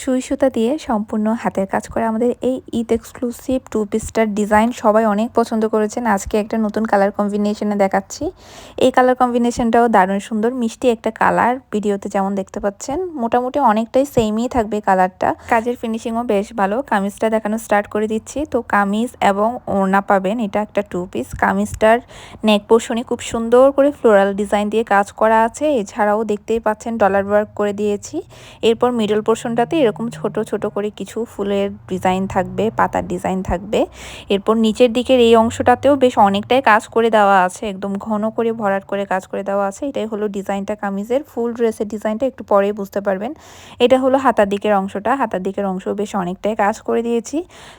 সুই সুতা দিয়ে সম্পূর্ণ হাতের কাজ করে আমাদের এই ঈদ এক্সক্লুসিভ টু পিসটার ডিজাইন সবাই অনেক পছন্দ করেছেন। আজকে একটা নতুন কালার কম্বিনেশনে দেখাচ্ছি। এই কালার কম্বিনেশনটাও দারুণ সুন্দর, মিষ্টি একটা কালার ভিডিওতে যেমন দেখতে পাচ্ছেন, মোটামুটি অনেকটাই সেমই থাকবে কালারটা কাজের ফিনিশিংও বেশ ভালো, কামিজটা দেখানো স্টার্ট করে দিচ্ছি। তো কামিজ এবং ওড়না পাবেন, এটা একটা টু পিস কামিজটার নেক পোর্শনে খুব সুন্দর করে ফ্লোরাল ডিজাইন দিয়ে কাজ করা আছে। এছাড়াও দেখতেই পাচ্ছেন ডলার ওয়ার্ক করে দিয়েছি। এরপর মিডল পোর্শনটাতে এরকম ছোট ছোট করে কিছু ফুলের ডিজাইন থাকবে, পাতার ডিজাইন থাকবে। এরপর নিচের দিকের এই অংশটাতেও বেশ অনেকটাই কাজ করে দেওয়া আছে, একদম ঘন করে, ভরাট করে কাজ করে দেওয়া আছে। এটাই হলো ডিজাইনটা কামিজের, ফুল ড্রেসের ডিজাইনটা একটু পরেই বুঝতে পারবেন। এটা হলো হাতার দিকের অংশটা, হাতার দিকের অংশ বেশ অনেকটাই কাজ করে দিয়েছি।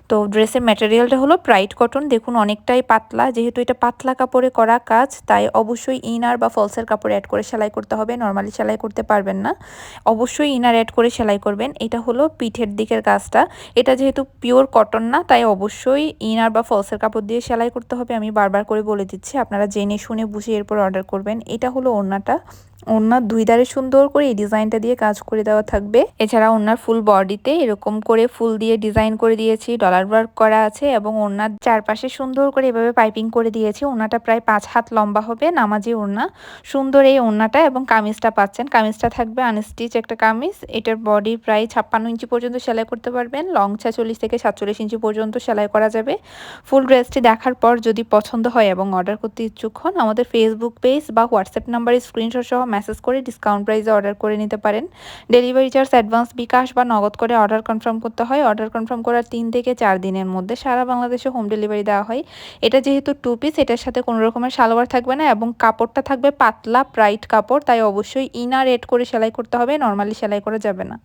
তো ড্রেসের ম্যাটেরিয়ালটা হলো প্রাইট কটন, দেখুন অনেকটাই পাতলা, যেহেতু এটা পাতলা কাপড়ে করা কাজ, তাই অবশ্যই ইনার বা ফলসের কাপড় অ্যাড করে সেলাই করতে হবে, নর্মালি সেলাই করতে পারবেন না। অবশ্যই ইনার অ্যাড করে সেলাই করবেন, এটা হলো পিঠের দিকের কাজটা। এটা যেহেতু পিওর কটন না, তাই অবশ্যই ইনার বা ফলসের কাপড় দিয়ে সেলাই করতে হবে। আমি বারবার করে বলে দিচ্ছি, আপনারা জেনে শুনে বুঝে এরপর অর্ডার করবেন। এটা হলো ওড়নাটা। ওনার দুই ধারে সুন্দর করে এই ডিজাইনটা দিয়ে কাজ করে দেওয়া থাকবে। এছাড়া ওনার ফুল বডিতে এরকম করে ফুল দিয়ে ডিজাইন করে দিয়েছি, ডলার ওয়ার্ক করা আছে এবং ওনার চারপাশে সুন্দর করে এভাবে পাইপিং করে দিয়েছি। ওনাটা প্রায় পাঁচ হাত লম্বা হবে, নামাজি ওড়না। সুন্দর এই ওড়নাটা এবং কামিজটা পাচ্ছেন। কামিজটা থাকবে আনস্টিচ একটা কামিজ। এটার বডি প্রায় ছাপ্পান্ন ইঞ্চি পর্যন্ত সেলাই করতে পারবেন। লং ছেচল্লিশ থেকে সাতচল্লিশ ইঞ্চি পর্যন্ত সেলাই করা যাবে। ফুল ড্রেসটি দেখার পর যদি পছন্দ হয় এবং অর্ডার করতে ইচ্ছুক হন, আমাদের ফেসবুক পেজ বা হোয়াটসঅ্যাপ নাম্বারে স্ক্রিনশট সহ মেসেজ করে ডিসকাউন্ট প্রাইসে অর্ডার করে নিতে পারেন। ডেলিভারি চার্জ অ্যাডভান্স বিকাশ বা নগদ করে অর্ডার কনফার্ম করতে হয়। অর্ডার কনফার্ম করার তিন থেকে চার দিনের মধ্যে সারা বাংলাদেশে হোম ডেলিভারি দেওয়া হয়। এটা যেহেতু টু পিস এটার সাথে কোনো রকমের সালোয়ার থাকবে না এবং কাপড়টা থাকবে পাতলা ব্রাইট কাপড়, তাই অবশ্যই ইনার এড করে সেলাই করতে হবে। নর্মালি সেলাই করা যাবে না।